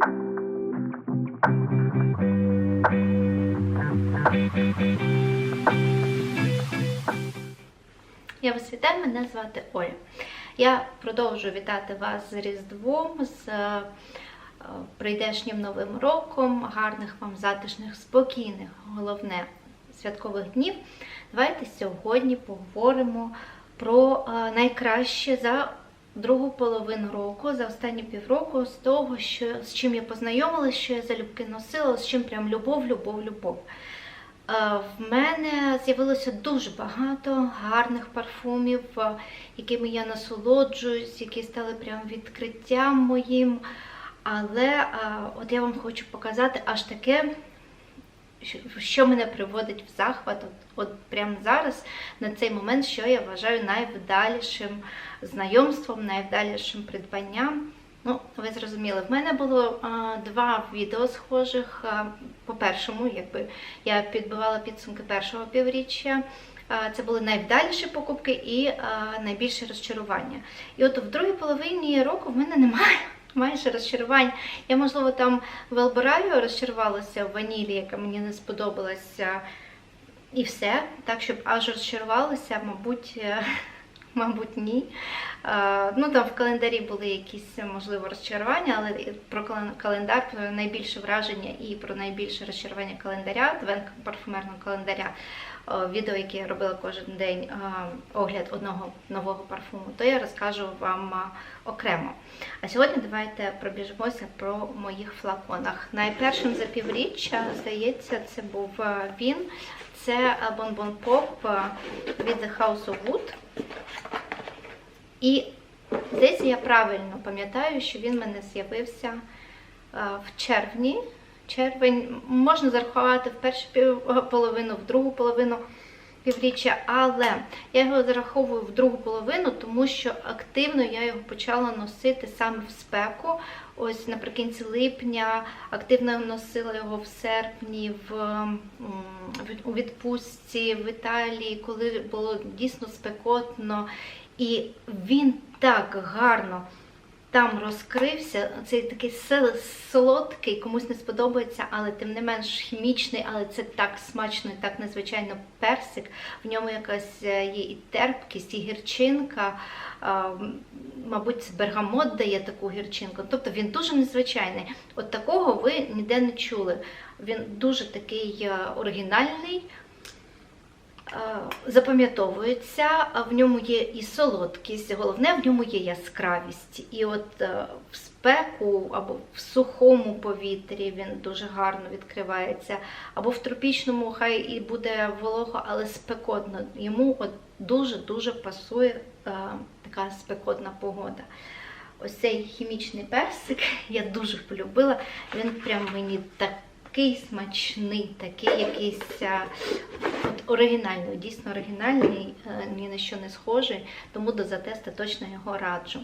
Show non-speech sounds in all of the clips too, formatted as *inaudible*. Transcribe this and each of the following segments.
Я вас вітаю, мене звати Оля. Я продовжую вітати вас з Різдвом, з е, прийдешнім Новим роком, гарних вам затишних, спокійних, головне, святкових днів. Давайте сьогодні поговоримо про е, найкраще за другу половину року, за останні півроку, з того, що, з чим я познайомилася, що я залюбки носила, з чим прям любов, любов, любов. Е, В мене з'явилося дуже багато гарних парфумів, е, якими я насолоджуюсь, які стали прям відкриттям моїм. Але е, от я вам хочу показати аж таке, що- мене приводить в захват, от, от прямо зараз, на цей момент, що я вважаю найвдалішим знайомством, найвдалішим придбанням. Ну, ви зрозуміли, в мене було а, два відео схожих. А, по першому, якби я підбивала підсумки першого півріччя. А, Це були найвдаліші покупки і а, найбільше розчарування. І от в другій половині року в мене немає майже розчарувань. Я, можливо, там в Елбораю розчарувалася в ванілі, яка мені не сподобалася. І все. Так, щоб аж розчарувалася, мабуть, е, *laughs* мабуть, ні. Е, Ну, там в календарі були якісь, можливо, розчарування, але про календар, про найбільше враження і про найбільше розчарування календаря, адвент парфумерного календаря, відео, яке я робила кожен день, е, огляд одного нового парфуму, то я розкажу вам е, окремо. А сьогодні давайте пробіжимося про моїх флаконах. Найпершим за півріччя, здається, це був е, він. Це е, Bonbon Pop е, від The House of Wood. І здається, я правильно пам'ятаю, що він в мене з'явився е, в червні. Червень можна зарахувати в першу половину, в другу половину півріччя, але я його зараховую в другу половину, тому що активно я його почала носити саме в спеку. Ось наприкінці липня активно носила його в серпні, в- у відпустці в Італії, коли було дійсно спекотно. І він так гарно там розкрився. Цей такий солодкий, комусь не сподобається, але тим не менш хімічний, але це так смачно і так незвичайно персик. В ньому якась е, є і терпкість, і гірчинка. Мабуть, бергамот дає таку гірчинку. Тобто він дуже незвичайний. От такого ви ніде не чули. Він дуже такий е, оригінальний. Е, запам'ятовується, в ньому є і солодкість, головне в ньому є яскравість. І от е, в спеку або в сухому повітрі він дуже гарно відкривається, або в тропічному хай і буде волого, але спекотно. Йому от дуже-дуже пасує е, така спекотна погода. Ось цей хімічний персик *laughs* я дуже полюбила. Він прям мені такий смачний, такий якийсь от оригінальний, дійсно оригінальний, е, ні на що не схожий, тому до затесту точно його раджу.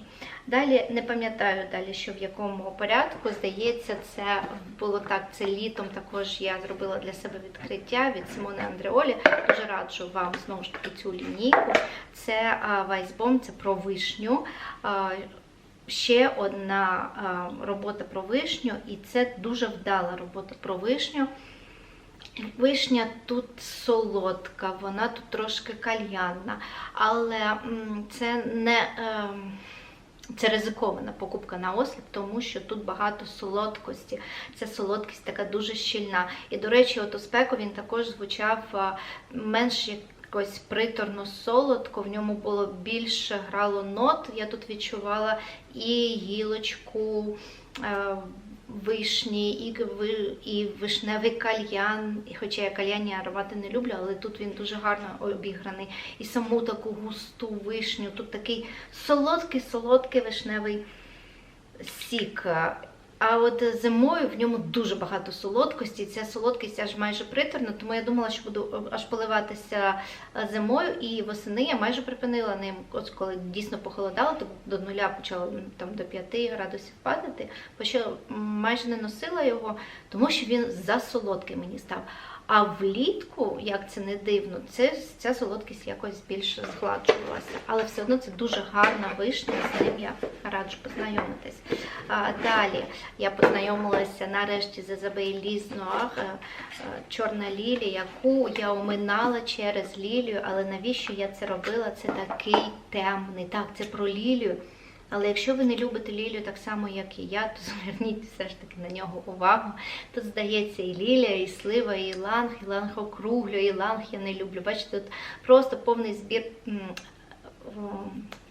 Далі не пам'ятаю далі, що в якому порядку. Здається, це було так. Це літом також я зробила для себе відкриття від Симони Андреолі. Дуже раджу вам знову ж таки цю лінійку. Це а, Вайсбом, це про вишню. Ще одна а, робота про вишню, і це дуже вдала робота про вишню. Вишня тут солодка, вона тут трошки кальянна, але це не ем, це ризикована покупка на осліп, тому що тут багато солодкості. Ця солодкість така дуже щільна. І, до речі, от у спеку він також звучав а, менш якось приторно солодко, в ньому було більше грало нот. Я тут відчувала і гілочку. е, Вишні, і, і вишневий кальян, хоча я кальянні аромати не люблю, але тут він дуже гарно обіграний. І саму таку густу вишню, тут такий солодкий, солодкий вишневий сік. А от зимою в ньому дуже багато солодкості. Ця солодкість аж майже приторна, тому я думала, що буду аж поливатися зимою, і восени я майже припинила ним. От коли дійсно похолодало, то до нуля почало там до 5 градусів падати. бо ще майже не носила його, тому що він засолодкий мені став. А влітку, як це не дивно, це, ця солодкість якось більше згладжувалася. Але все одно це дуже гарна вишня, з ним я раджу познайомитись. А, далі я познайомилася нарешті з Ізабель Лізнуар, е, е, Чорна лілія, яку я оминала через лілію, але навіщо я це робила? Це такий темний. Так, це про лілію. Але якщо ви не любите лілію так само, як і я, то *laughs* зверніть все ж таки на нього увагу. Тут здається і лілія, і слива, і ланг, і ланг округлю, і ланг я не люблю. Бачите, тут просто повний збір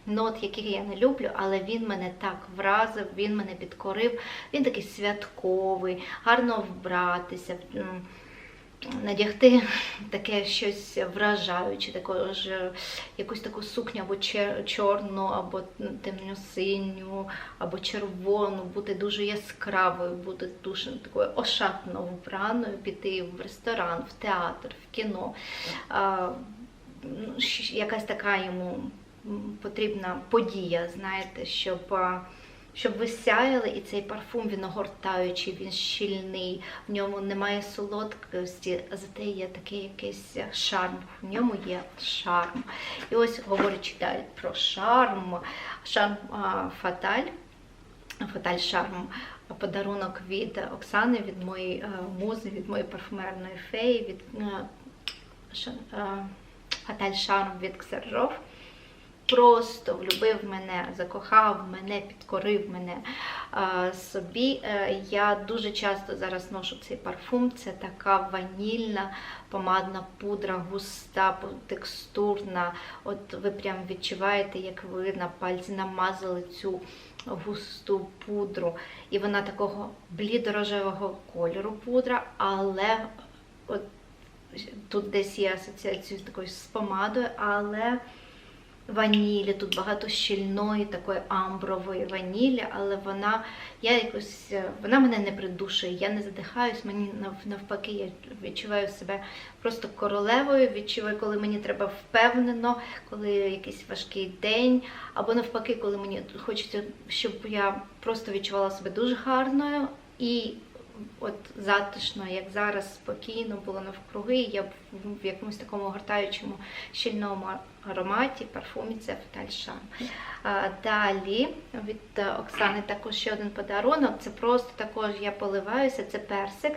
нот, яких я не люблю, але він мене так вразив, він мене підкорив. Він такий святковий, гарно вбратися. Надягти таке щось вражаюче, також якусь таку сукню або чорну, або темно-синю, або червону, бути дуже яскравою, бути дуже такою ошатно вбраною, піти в ресторан, в театр, в кіно. А, ну, якась така йому потрібна подія, знаєте, щоб. А, щоб ви сяяли, і цей парфум він огортаючий, він щільний, в ньому немає солодкості, зате є такий якийсь шарм. В ньому є шарм. І ось говорячи далі про шарм, шарм а, Фаталь, Фаталь Шарм, подарунок від Оксани, від моєї е, музи, від моєї парфумерної феї, від е, ша- е, Фаталь Шарм від Ксержов просто влюбив мене, закохав мене, підкорив мене собі. Е, Я дуже часто зараз ношу цей парфум. Це така ванільна помадна пудра, густа, текстурна. От ви прям відчуваєте, як ви на пальці намазали цю густу пудру. І вона такого блідорожевого кольору пудра, але от тут десь є асоціація з такою з помадою, але ванілі, тут багато щільної, такої амбрової ванілі, але вона я якось е, вона мене не придушує, я не задихаюсь, мені нав- навпаки, я відчуваю себе просто королевою, відчуваю, коли мені треба впевнено, коли якийсь важкий день, або навпаки, коли мені хочеться, щоб я просто відчувала себе дуже гарною. І от затишно, як зараз, спокійно було навкруги. Я в- якомусь такому гортаючому щільному ароматі, парфумі це Фаталь Далі від е, Оксани також ще один подарунок. Це просто також я поливаюся. Це персик,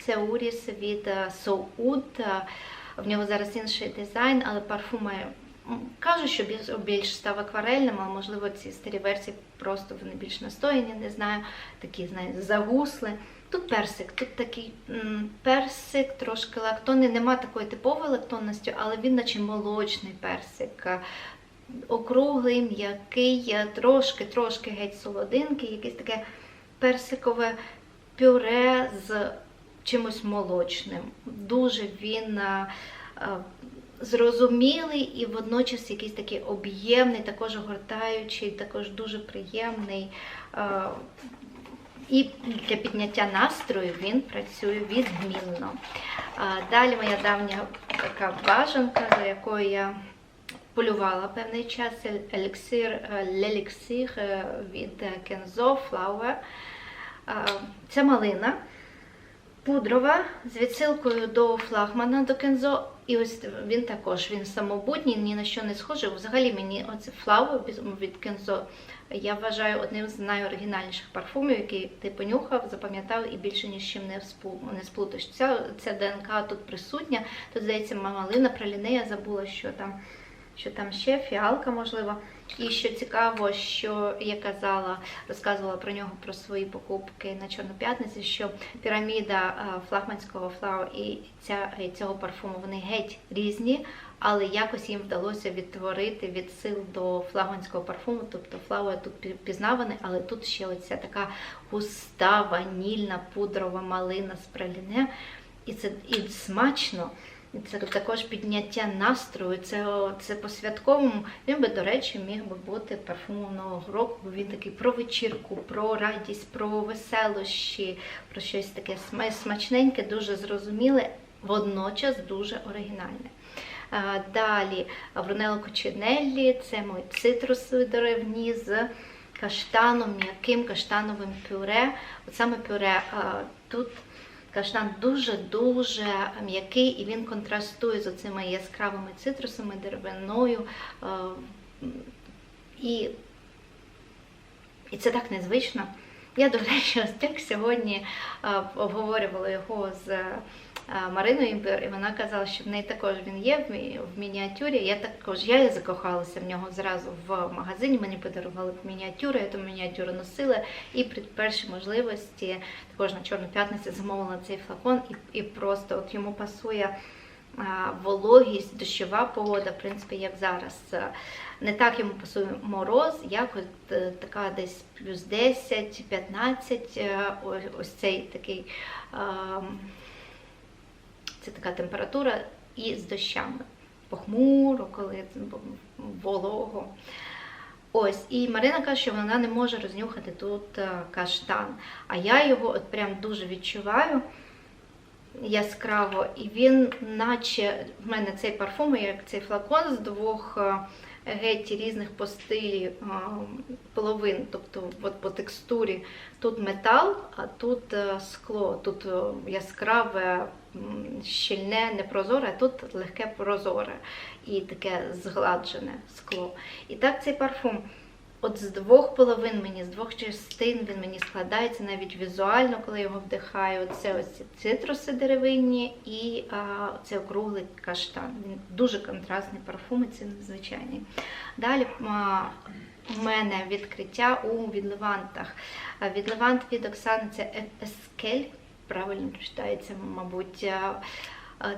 це уріс від е, So Oud. Е, В нього зараз інший дизайн, але парфум має м, Кажуть, що більш, став акварельним, але можливо ці старі версії просто вони більш настояні, не знаю, такі, знаєте, загусли. Тут персик, тут такий персик, трошки лактонний, нема такої типової лактонності, але він наче молочний персик. Округлий, м'який, трошки, трошки геть солодинки, якесь таке персикове пюре з чимось молочним. Дуже він зрозумілий і водночас якийсь такий об'ємний, також огортаючий, також дуже приємний. І для підняття настрою він працює відмінно. Далі моя давня така бажанка, за якою я полювала певний час, це еліксир, леліксир від Kenzo Flower. Це малина пудрова з відсилкою до флагмана до Кензо. І ось він також він самобутній, ні на що не схожий. Взагалі мені оце флаво від Кензо я вважаю одним з найоригінальніших парфумів, який ти понюхав, запам'ятав і більше ні з чим не сплутаєш. Ця, ця ДНК тут присутня. Тут здається, мамалина, пралінея забула, що там. Що там ще фіалка, можливо. І що цікаво, що я казала, розказувала про нього про свої покупки на Чорну п'ятницю, що піраміда флагманського флау і ця, цього парфуму вони геть різні, але якось їм вдалося відтворити відсил до флагманського парфуму. Тобто флауер тут пі- пізнаваний, але тут ще оця така густа, ванільна, пудрова малина з праліне. І це і смачно. Це також підняття настрою, це, це по-святковому. Він би, до речі, міг би бути парфумом нового року, бо він такий про вечірку, про радість, про веселощі, про щось таке смачненьке, дуже зрозуміле, водночас дуже оригінальне. Далі Брунелло Кочинеллі, це мої цитрусові деревні з каштаном, м'яким каштановим пюре. От саме пюре тут Каштан дуже-дуже м'який і він контрастує з оцими яскравими цитрусами, деревиною. е, І, і це так незвично. Я, до речі, так сьогодні е, обговорювала його з Мариною Імбир, і вона казала, що в неї також він є в мі- в мініатюрі. Я також я закохалася в нього зразу в магазині. Мені подарували мініатюру, я ту мініатюру носила. І при першій можливості, також на Чорну п'ятницю, замовила цей флакон, і, і просто от йому пасує вологість, дощова погода, в принципі, як зараз. Е, Не так йому пасує мороз, як от е, така десь плюс 10, 15, е, ось цей такий. Це така температура і з дощами. Похмуро, коли волого. Ось, і Марина каже, що вона не може рознюхати тут е, каштан. А я його от прям дуже відчуваю яскраво. І він, наче в мене цей парфум, як цей флакон з двох е, геть різних по стилі половин, тобто от по текстурі. Тут метал, а тут е, скло, тут е, яскраве, щільне, непрозоре, а тут легке прозоре і таке згладжене скло. І так цей парфум. От з двох половин мені, з двох частин він мені складається навіть візуально, коли його вдихаю. Це ось цитруси деревинні і а, це округлий каштан. Він дуже контрастний парфум, і це надзвичайний. Далі а, у мене відкриття у відливантах. Відливант від Оксани це Ескель, правильно читається, мабуть.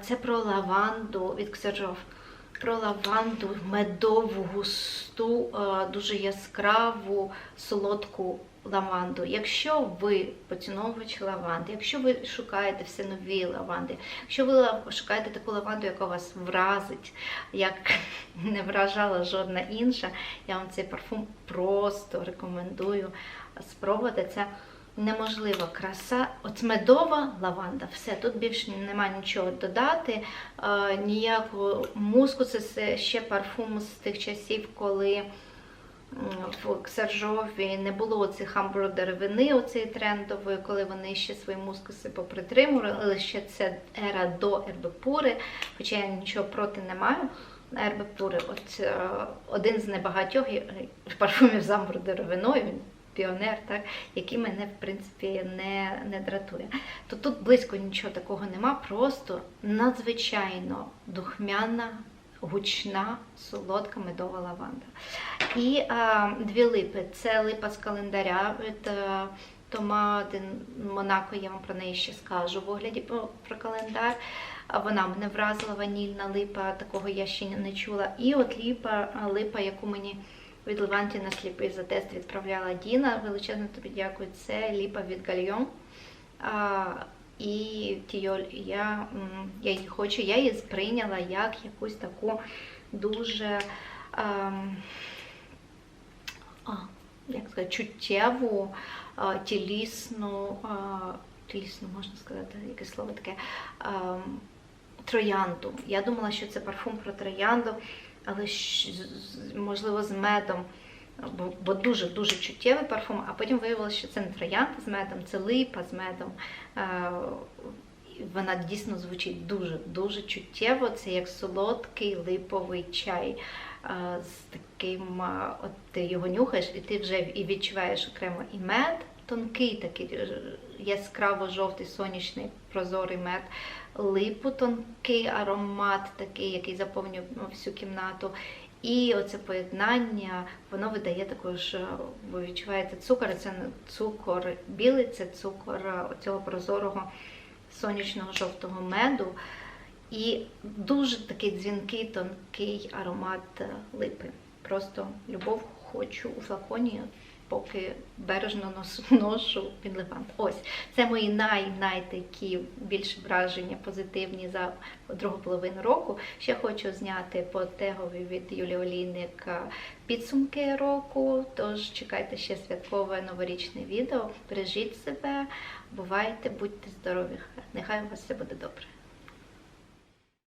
Це про лаванду від Ксержов про лаванду, медову, густу, е, дуже яскраву, солодку лаванду. Якщо ви поціновувач лаванди, якщо ви шукаєте все нові лаванди, якщо ви шукаєте таку лаванду, яка вас вразить, як *laughs* не вражала жодна інша, я вам цей парфум просто рекомендую спробувати. Це неможлива краса. От медова лаванда, все, тут більше немає нічого додати, е, ніякого муску. Це ще парфум з тих часів, коли в Ксержові не було цих амбродеревини, оцеї трендової, коли вони ще свої мускуси попритримували, але ще це ера до Ербепури, хоча я нічого проти не маю. Ербепури, от е, один з небагатьох е, парфумів з амбродеревиною, піонер, так, який мене, в принципі, не, не дратує. То тут близько нічого такого нема, просто надзвичайно духмяна, гучна, солодка медова лаванда. І а, дві липи. Це липа з календаря від Тома Ден Монако, я вам про неї ще скажу в огляді про, про календар. Вона мене вразила ванільна липа, такого я ще не чула. І от липа, липа, яку мені від Леванті на сліпий за тест відправляла Діна. Величезно тобі дякую. Це ліпа від Гальйон. І Тійоль. Я, я її хочу, я її сприйняла як якусь таку дуже ем, а, як сказати, чуттєву, а, тілісну, а, тілісну, можна сказати, яке слово таке. ем, Троянду. Я думала, що це парфум про троянду, але можливо з медом, бо, бо дуже дуже чуттєвий парфум, а потім виявилося, що це не троянда з медом, це липа з медом. Е, Вона дійсно звучить дуже дуже чуттєво. Це як солодкий липовий чай. е, З таким, е, от ти його нюхаєш, і ти вже і відчуваєш окремо і мед, тонкий, такий е, яскраво жовтий сонячний прозорий мед, липу тонкий аромат, такий, який заповнює ну, всю кімнату. І оце поєднання, воно видає також, е, ви відчуваєте цукор, це не цукор білий, це цукор е, цього прозорого сонячного жовтого меду. І дуже такий дзвінкий, тонкий аромат е, липи. Просто любов хочу у флаконі, поки бережно *laughs* ношу під левант. Ось це мої най-най такі більш враження позитивні за другу половину року. Ще хочу зняти по тегові від Юлії Олійник е, підсумки року. Тож чекайте ще святкове новорічне відео. Бережіть себе, бувайте, будьте здорові. Нехай у вас все буде добре.